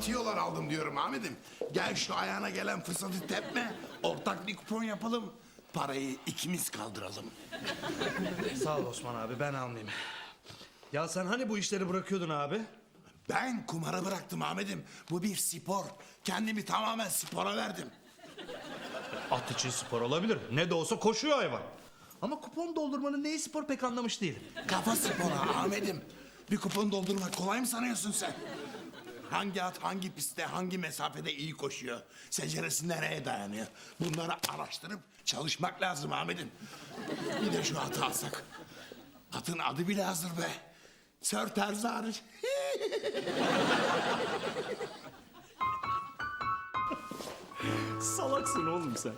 tiyolar aldım diyorum Ahmet'im. Gel şu ayağına gelen fırsatı tepme. Ortak bir kupon yapalım. Parayı ikimiz kaldıralım. Sağ ol Osman abi ben almayayım. Ya sen hani bu işleri bırakıyordun abi? Ben kumara bıraktım Ahmet'im. Bu bir spor. Kendimi tamamen spora verdim. At için spor olabilir. Ne de olsa koşuyor hayvan. Ama kupon doldurmanın neyi spor pek anlamış değilim. Kafa sporu Ahmet'im. Bir kupon doldurmak kolay mı sanıyorsun sen? Hangi at hangi pistte hangi mesafede iyi koşuyor? Seceresi nereye dayanıyor? Bunları araştırıp çalışmak lazım Ahmet'im. Bir de şu atı alsak. Atın adı bile hazır be. Sir Terzi hariç. Salaksın oğlum sen.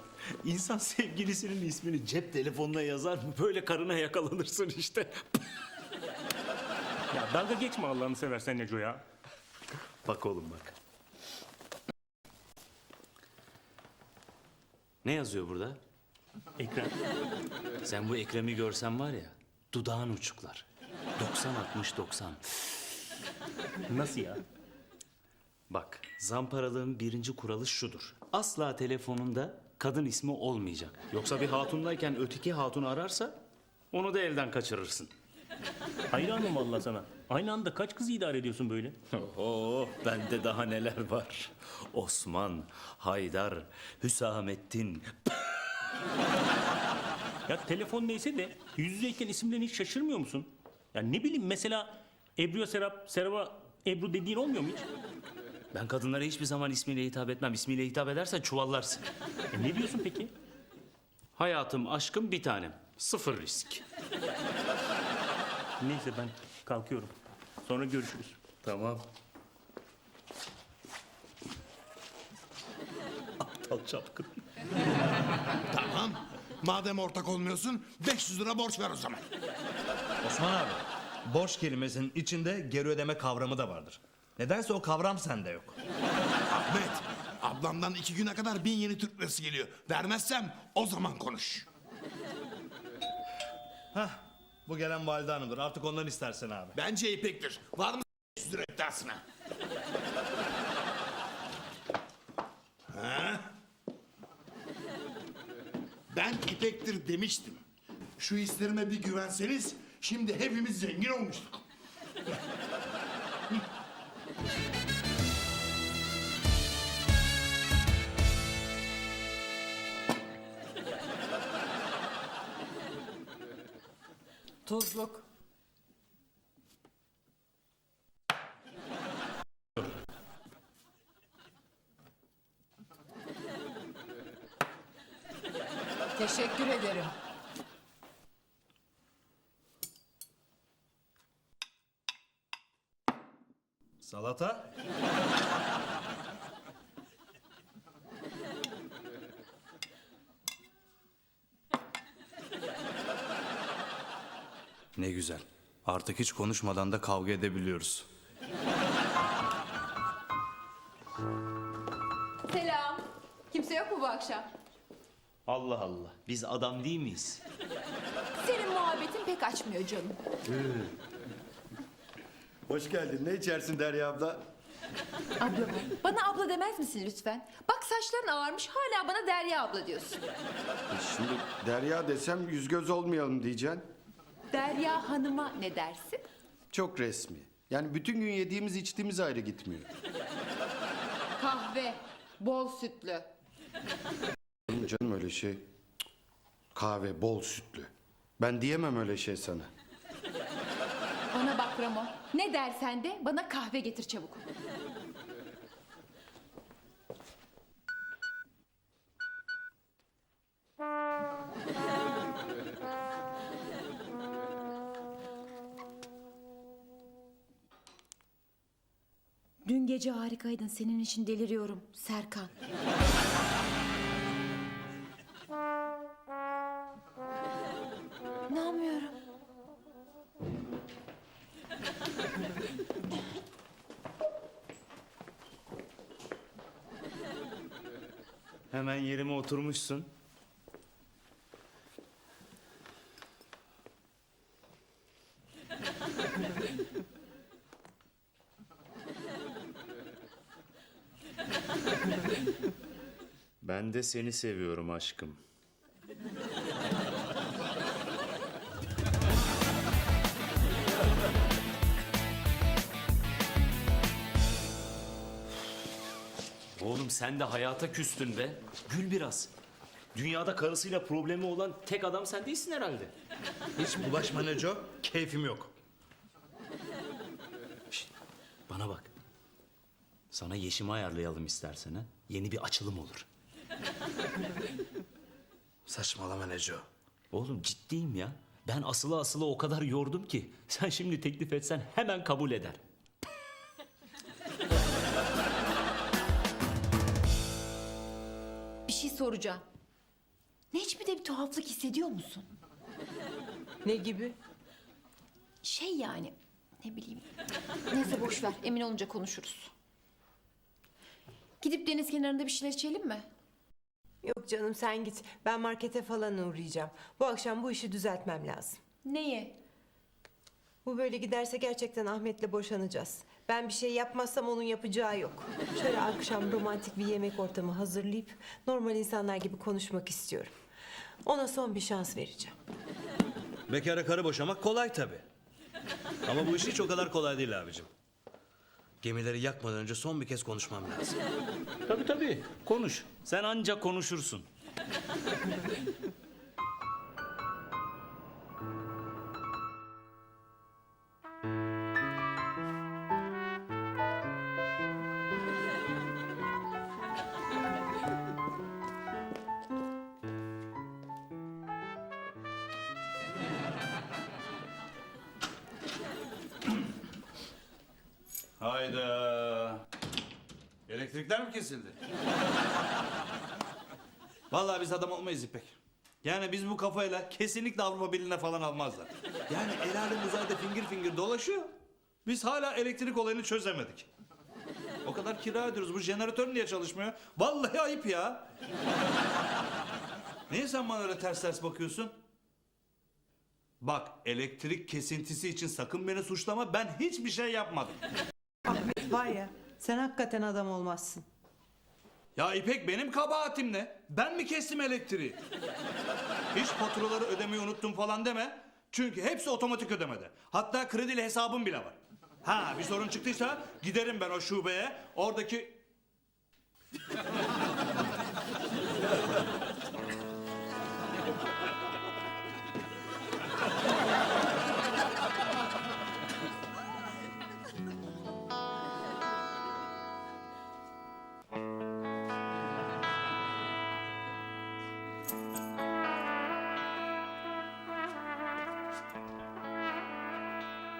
İnsan sevgilisinin ismini cep telefonuna yazar mı? Böyle karına yakalanırsın işte. Ya dalga geçme Allah'ını seversen Neco ya. Bak oğlum bak. Ne yazıyor burada? Ekrem. Sen bu Ekrem'i görsen var ya, dudağın uçuklar. 90-60-90. Nasıl ya? Bak, zamparalığın birinci kuralı şudur. Asla telefonunda kadın ismi olmayacak. Yoksa bir hatundayken öteki hatunu ararsa onu da elden kaçırırsın. Hayranım vallahi sana. Aynı anda kaç kızı idare ediyorsun böyle? Oo, bende daha neler var. Osman, Haydar, Hüsamettin. Ya telefon neyse de yüz yüzeyken isimlerine hiç şaşırmıyor musun? Ya ne bileyim mesela Ebru'ya Serap, Serap'a Ebru dediğin olmuyor mu hiç? Ben kadınlara hiçbir zaman ismiyle hitap etmem. İsmiyle hitap edersen çuvallarsın. E ne diyorsun peki? Hayatım, aşkım bir tanem. Sıfır risk. Neyse ben kalkıyorum. Sonra görüşürüz. Tamam. Aptal çapkın. Tamam. Madem ortak olmuyorsun 500 lira borç ver o zaman. Osman abi borç kelimesinin içinde geri ödeme kavramı da vardır. Nedense o kavram sende yok. Ahmet, ablamdan iki güne kadar bin yeni Türk lirası geliyor. Vermezsem o zaman konuş. Hah bu gelen valide hanımdır artık ondan istersen abi. Bence İpek'tir. Var mı 500 lira iddiasına? Ha? Ben İpek'tir demiştim. Şu hislerime bir güvenseniz şimdi hepimiz zengin olmuştuk. Tuzluk. Teşekkür ederim. Salata? Ne güzel. Artık hiç konuşmadan da kavga edebiliyoruz. Selam. Kimse yok mu bu akşam? Allah Allah. Biz adam değil miyiz? Senin muhabbetin pek açmıyor canım. Hoş geldin. Ne içersin Derya abla? Abla mı? Bana abla demez misin lütfen? Bak saçların ağarmış hala bana Derya abla diyorsun. E Şimdi Derya desem yüz göz olmayalım diyeceksin. Derya hanıma ne dersin? Çok resmi. Yani bütün gün yediğimiz içtiğimiz ayrı gitmiyor. Kahve, bol sütlü. Canım, canım öyle şey. Kahve bol sütlü. Ben diyemem öyle şey sana. Bana bak Ramo. Ne dersen de bana kahve getir çabuk. Gece harikaydın. Senin için deliriyorum Serkan. İnanmıyorum. Hemen yerime oturmuşsun. Ben de seni seviyorum aşkım. Oğlum sen de hayata küstün be. Gül biraz. Dünyada karısıyla problemi olan tek adam sen değilsin herhalde. Hiç bulaşma Neco. Keyfim yok. Bana bak. Sana yeşimi ayarlayalım istersen ha. Yeni bir açılım olur. Saçmalama Neco. Oğlum ciddiyim ya. Ben asılı asılı o kadar yordum ki. Sen şimdi teklif etsen hemen kabul eder. Bir şey soracağım. Necmi'de bir tuhaflık hissediyor musun? Ne gibi? Şey yani ne bileyim. Neyse boş ver emin olunca konuşuruz. Gidip deniz kenarında bir şeyler içelim mi? Yok canım sen git. Ben markete falan uğrayacağım. Bu akşam bu işi düzeltmem lazım. Neyi? Bu böyle giderse gerçekten Ahmet'le boşanacağız. Ben bir şey yapmazsam onun yapacağı yok. Şöyle akşam romantik bir yemek ortamı hazırlayıp normal insanlar gibi konuşmak istiyorum. Ona son bir şans vereceğim. Bekara karı boşamak kolay tabii. Ama bu iş hiç o kadar kolay değil abicim. Gemileri yakmadan önce son bir kez konuşmam lazım. Tabii tabii. Konuş. Sen ancak konuşursun. Hayda. Elektrikler mi kesildi? Vallahi biz adam olmayız İpek. Yani biz bu kafayla kesinlikle Avrupa Birliği'ne falan almazlar. Yani el alem uzayda fingir fingir dolaşıyor. Biz hala elektrik olayını çözemedik. O kadar kira ödüyoruz. Bu jeneratör niye çalışmıyor? Vallahi ayıp ya. Niye sen bana öyle ters ters bakıyorsun? Bak elektrik kesintisi için sakın beni suçlama. Ben hiçbir şey yapmadım. Ahmet var ya sen hakikaten adam olmazsın. Ya İpek benim kabahatim ne? Ben mi kestim elektriği? Hiç faturaları ödemeyi unuttum falan deme. Çünkü hepsi otomatik ödemede. Hatta kredili hesabım bile var. Ha bir sorun çıktıysa giderim ben o şubeye. Oradaki...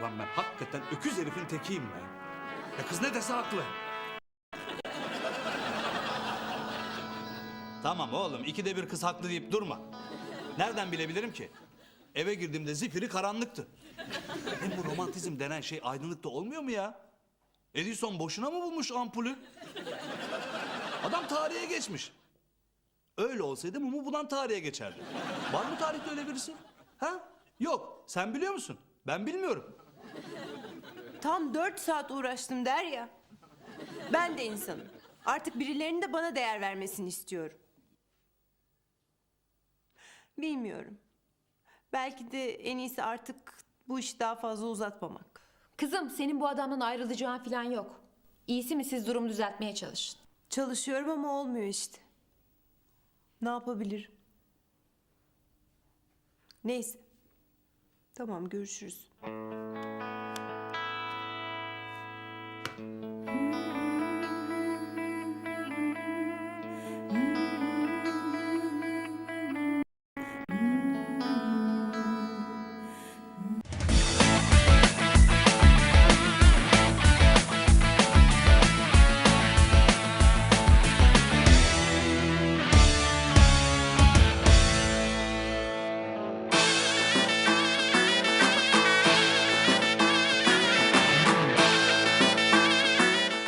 Lan ben hakikaten öküz herifin tekiyim ben. Ya kız ne dese haklı. Tamam oğlum ikide bir kız haklı deyip durma. Nereden bilebilirim ki? Eve girdiğimde zifiri karanlıktı. Hem bu romantizm denen şey aydınlıkta olmuyor mu ya? Edison boşuna mı bulmuş ampulü? Adam tarihe geçmiş. Öyle olsaydı mumu bulan tarihe geçerdi. Var mı tarihte öyle birisi? Ha? Yok. Sen biliyor musun? Ben bilmiyorum. Tam dört saat uğraştım der ya. Ben de insanım. Artık birilerinin de bana değer vermesini istiyorum. Bilmiyorum. Belki de en iyisi artık bu işi daha fazla uzatmamak. Kızım senin bu adamdan ayrılacağın falan yok. İyisi mi siz durumu düzeltmeye çalışın. Çalışıyorum ama olmuyor işte. Ne yapabilirim? Neyse. Tamam görüşürüz. Hmm.